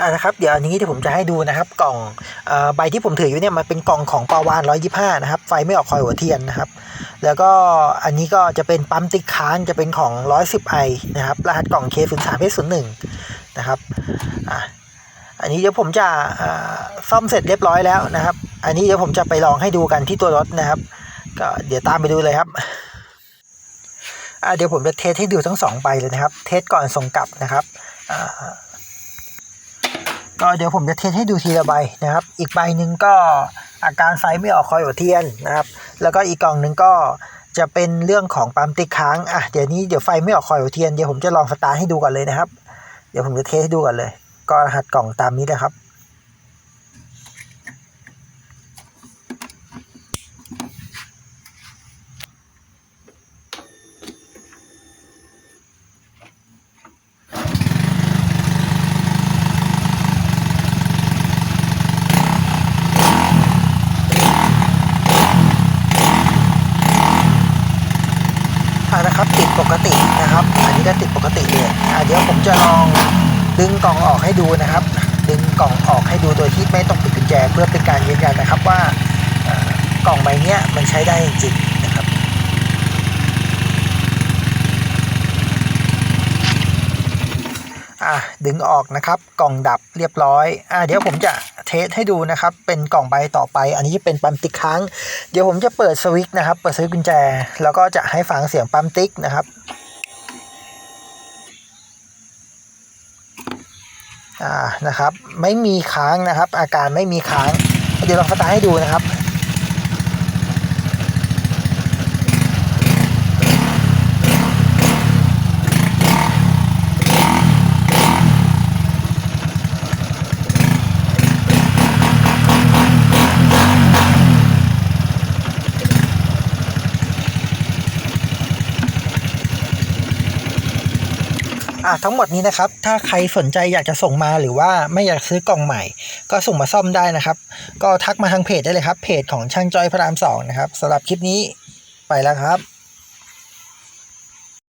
อ่านะครับเดี๋ยวอันนี้ที่ผมจะให้ดูนะครับกล่องอใบที่ผมถืออยู่เนี่ยมันเป็นกล่องของปาวาน125 นะครับ ไฟไม่ออกคอยหัวเทียนนะครับ แล้วก็อันนี้ก็จะเป็นปั๊มติ๊กค้างจะเป็นของ 110i นะครับรหัสกล่อง K03H01 นะครับอะอันนี้เดี๋ยวผมจะอ่าซ่อมเสร็จเรียบร้อยแล้วนะครับ อันนี้เดี๋ยวผมจะไปลองให้ดูกันที่ตัวรถนะครับ ก็เดี๋ยวตามไปดูเลยครับอะเดี๋ยวผมจะเทสให้ดูทั้งสองใบเลยนะครับ เทสก่อนส่งกลับนะครับอ่า ก็เดี๋ยวผมจะเทสให้ดูทีละใบนะครับ อีกใบหนึ่งก็อาการไฟไม่ออกคอยหัวเทียนนะครับ แล้วก็อีกกล่องหนึ่งก็จะเป็นเรื่องของปั๊มติดค้างอะเดี๋ยวนี้เดี๋ยวไฟไม่ออกคอยหัวเทียนเดี๋ยวผมจะลองสตาร์ทให้ดูก่อนเลยนะครับ เดี๋ยวผมจะเทสให้ดูก่อนเลย ก็รหัสกล่องตามนี้นะครับ อ่านะครับติดปกตินะครับ อันนี้ก็ติดปกติเลยอ่าเดี๋ยวผมจะลองดึงกล่องออกให้ดูนะครับ ดึงกล่องออกให้ดูโดยที่ไม่ต้องปิดกุญแจเพื่อเป็นการยืนยันนะครับว่ากล่องใบนี้มันใช้ได้จริงนะครับ อะดึงออกนะครับกล่องดับเรียบร้อยอะเดี๋ยวผมจะเทสให้ดูนะครับ เป็นกล่องใบต่อไป อันนี้จะเป็นปั๊มติ๊กค้าง เดี๋ยวผมจะเปิดสวิตช์นะครับเปิดสวิตช์กุญแจ แล้วก็จะให้ฟังเสียงปั๊มติ๊กนะครับอ่านะครับ ไม่มีค้างนะครับ อาการไม่มีค้าง เดี๋ยวลองสตาร์ทให้ดูนะครับ อะทั้งหมดนี้นะครับ ถ้าใครสนใจอยากจะส่งมาหรือว่าไม่อยากซื้อกล่องใหม่ ก็ส่งมาซ่อมได้นะครับ ก็ทักมาทางเพจได้เลยครับ เพจของช่างจอยพระรามสองนะครับสำหรับคลิปนี้ไปแล้วครับ